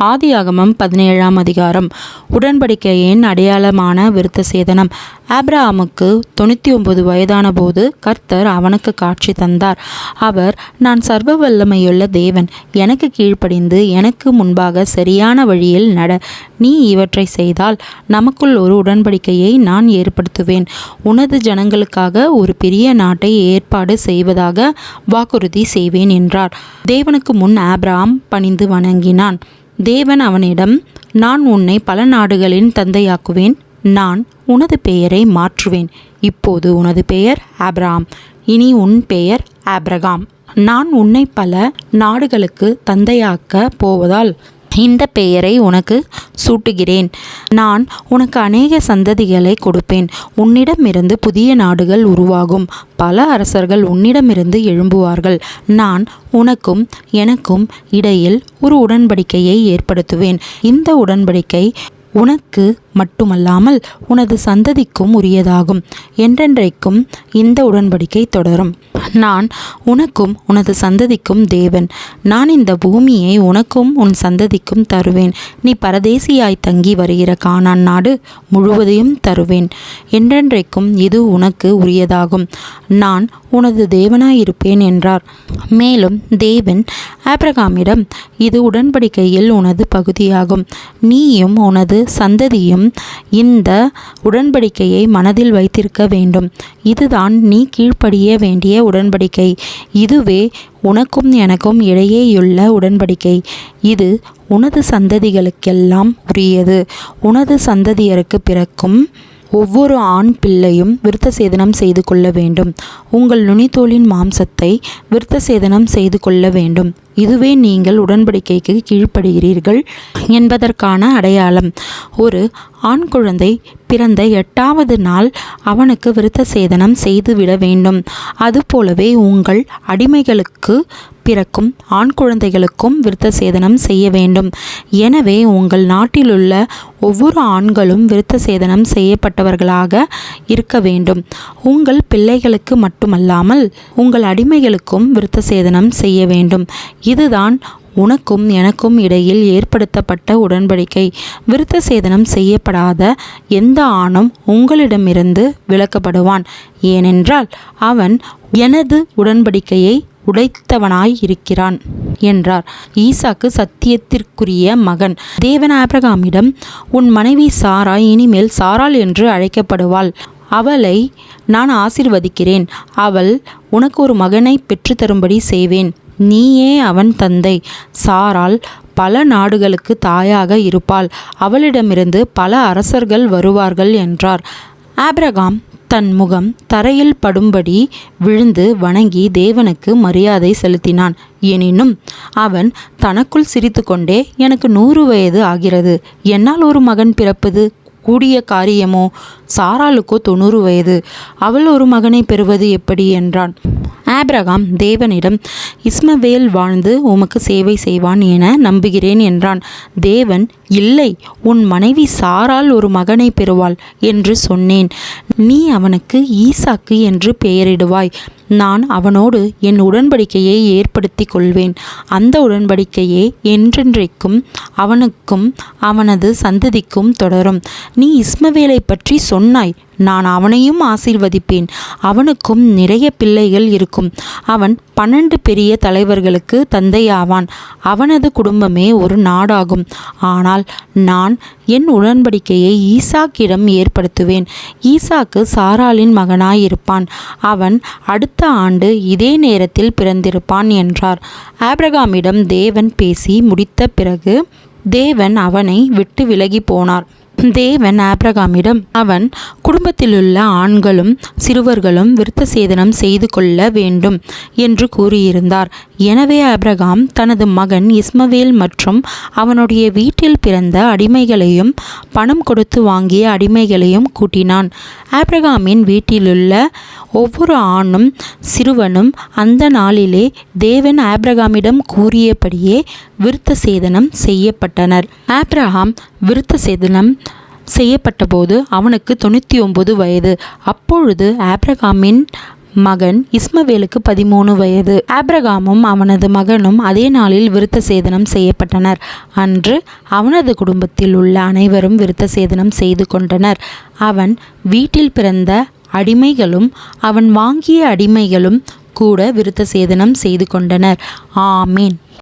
ஆதியாகமம் பதினேழாம் அதிகாரம். உடன்படிக்கையின் அடையாளமான விருத்த சேதனம். ஆப்ரஹாமுக்கு தொண்ணூற்றி ஒன்பது வயதான போது கர்த்தர் அவனுக்கு காட்சி தந்தார். அவர் நான் சர்வ வல்லமையுள்ள தேவன். எனக்கு கீழ்ப்படிந்து எனக்கு முன்பாக சரியான வழியில் நட. நீ இவற்றை செய்தால் நமக்குள் ஒரு உடன்படிக்கையை நான் ஏற்படுத்துவேன். உனது ஜனங்களுக்காக ஒரு பெரிய நாட்டை ஏற்பாடு செய்வதாக வாக்குறுதி செய்வேன் என்றார். தேவனுக்கு முன் ஆப்ரஹாம் பணிந்து வணங்கினான். தேவன் அவனிடம் நான் உன்னை பல நாடுகளின் தந்தையாக்குவேன். நான் உனது பெயரை மாற்றுவேன். இப்போது உனது பெயர் ஆப்ராம். இனி உன் பெயர் ஆப்ரகாம். நான் உன்னை பல நாடுகளுக்கு தந்தையாக்க போவதால் இந்த பெயரை உனக்கு சூட்டுகிறேன். நான் உனக்கு அநேக சந்ததிகளை கொடுப்பேன். உன்னிடமிருந்து புதிய நாடுகள் உருவாகும். பல அரசர்கள் உன்னிடமிருந்து எழும்புவார்கள். நான் உனக்கும் எனக்கும் இடையில் ஒரு உடன்படிக்கையை ஏற்படுத்துவேன். இந்த உடன்படிக்கை உனக்கு மட்டுமல்லாமல் உனது சந்ததிக்கும் உரியதாகும். என்றென்றைக்கும் இந்த உடன்படிக்கை தொடரும். நான் உனக்கும் உனது சந்ததிக்கும் தேவன். நான் இந்த பூமியை உனக்கும் உன் சந்ததிக்கும் தருவேன். நீ பரதேசியாய் தங்கி வருகிற காணான் நாடு முழுவதையும் தருவேன். என்றென்றைக்கும் இது உனக்கு உரியதாகும். நான் உனது தேவனாயிருப்பேன் என்றார். மேலும் தேவன் ஆப்ரகாமிடம் இது உடன்படிக்கையில் உனது பகுதியாகும். நீயும் உனது சந்ததியும் இந்த உடன்படிக்கையை மனதில் வைத்திருக்க வேண்டும். இதுதான் நீ கீழ்ப்படிய வேண்டிய உடன்படிக்கை. இதுவே உனக்கும் எனக்கும் இடையேயுள்ள உடன்படிக்கை. இது உனது சந்ததிகளுக்கெல்லாம் உரியது. உனது சந்ததியருக்கு பிறக்கும் ஒவ்வொரு ஆண் பிள்ளையும் விருத்த சேதனம் செய்து கொள்ள வேண்டும். உங்கள் நுனித்தோலின் மாம்சத்தை விருத்த சேதனம் செய்து கொள்ள வேண்டும். இதுவே நீங்கள் உடன்படிக்கைக்கு கீழ்ப்படுகிறீர்கள் என்பதற்கான அடையாளம். ஒரு ஆண் குழந்தை பிறந்த எட்டாவது நாள் அவனுக்கு விருத்த சேதனம் செய்துவிட வேண்டும். அதுபோலவே உங்கள் அடிமைகளுக்கு பிறக்கும் ஆண் குழந்தைகளுக்கும் விருத்த சேதனம் செய்ய வேண்டும். எனவே உங்கள் நாட்டிலுள்ள ஒவ்வொரு ஆண்களும் விருத்த சேதனம் செய்யப்பட்டவர்களாக இருக்க வேண்டும். உங்கள் பிள்ளைகளுக்கு மட்டுமல்லாமல் உங்கள் அடிமைகளுக்கும் விருத்த சேதனம் செய்ய வேண்டும். இதுதான் உனக்கும் எனக்கும் இடையில் ஏற்படுத்தப்பட்ட உடன்படிக்கை. விருத்த சேதனம் செய்யப்படாத எந்த ஆணும் உங்களிடமிருந்து விலக்கப்படுவான். ஏனென்றால் அவன் எனது உடன்படிக்கையை உடைத்தவனாய் இருக்கிறான் என்றார். ஈசாக்கு சத்தியத்திற்குரிய மகன். தேவன் ஆபிரகாமிடம் உன் மனைவி சாரா இனிமேல் சாராள் என்று அழைக்கப்படுவாள். அவளை நான் ஆசிர்வதிக்கிறேன். அவள் உனக்கு ஒரு மகனை பெற்றுத்தரும்படி செய்வேன். நீயே அவன் தந்தை. சாரால் பல நாடுகளுக்கு தாயாக இருப்பாள். அவளிடமிருந்து பல அரசர்கள் வருவார்கள் என்றார். ஆப்ரகாம் தன் முகம் தரையில் படும்படி விழுந்து வணங்கி தேவனுக்கு மரியாதை செலுத்தினான். எனினும் அவன் தனக்குள் சிரித்துக்கொண்டே எனக்கு நூறு வயது ஆகிறது. என்னால் ஒரு மகன் பிறப்பது கூடிய காரியமோ? சாராளுக்கோ தொண்ணூறு வயது. அவள் ஒரு மகனை பெறுவது எப்படி? என்றான். ஆபிரகாம் தேவனிடம் இஸ்மவேல் வாழ்ந்து உமக்கு சேவை செய்வான் என நம்புகிறேன் என்றான். தேவன் இல்லை உன் மனைவி சாரால் ஒரு மகனை பெறுவாள் என்று சொன்னேன். நீ அவனுக்கு ஈசாக்கு என்று பெயரிடுவாய். நான் அவனோடு என் உடன்படிக்கையை ஏற்படுத்தி கொள்வேன். அந்த உடன்படிக்கையே என்றென்றைக்கும் அவனுக்கும் அவனது சந்ததிக்கும் தொடரும். நீ இஸ்மவேலை பற்றி சொன்னாய் நான் அவனையும் ஆசீர்வதிப்பேன். அவனுக்கும் நிறைய பிள்ளைகள் இருக்கும். அவன் பன்னெண்டு பெரிய தலைவர்களுக்கு தந்தையாவான். அவனது குடும்பமே ஒரு நாடாகும். ஆனால் நான் என் உடன்படிக்கையை ஈசாக்கிடம் ஏற்படுத்துவேன். ஈசாக்கு சாராளின் மகனாயிருப்பான். அவன் அடுத்த ஆண்டு இதே நேரத்தில் பிறந்திருப்பான் என்றார். ஆப்ரகாமிடம் தேவன் பேசி முடித்த பிறகு தேவன் அவனை விட்டு விலகி போனார். தேவன் ஆப்ரகாமிடம் அவன் குடும்பத்திலுள்ள ஆண்களும் சிறுவர்களும் விருத்த சேதனம் செய்து கொள்ள வேண்டும் என்று கூறியிருந்தார். எனவே ஆப்ரகாம் தனது மகன் இஸ்மவேல் மற்றும் அவனுடைய வீட்டில் பிறந்த அடிமைகளையும் பணம் கொடுத்து வாங்கிய அடிமைகளையும் கூட்டினான். ஆப்ரகாமின் வீட்டிலுள்ள ஒவ்வொரு ஆணும் சிறுவனும் அந்த நாளிலே தேவன் ஆப்ரகாமிடம் கூறியபடியே விருத்த சேதனம் செய்யப்பட்டனர். ஆப்ரஹாம் விருத்த சேதனம் செய்யப்பட்டபோது அவனுக்கு தொண்ணூற்றி ஒம்பது வயது. அப்பொழுது ஆப்ரகாமின் மகன் இஸ்மவேலுக்கு பதிமூணு வயது. ஆப்ரகாமும் அவனது மகனும் அதே நாளில் விருத்த சேதனம் செய்யப்பட்டனர். அன்று அவனது குடும்பத்தில் உள்ள அனைவரும் விருத்த சேதனம் செய்து கொண்டனர். அவன் வீட்டில் பிறந்த அடிமைகளும் அவன் வாங்கிய அடிமைகளும் கூட விருத்த சேதனம் செய்து கொண்டனர். ஆமீன்.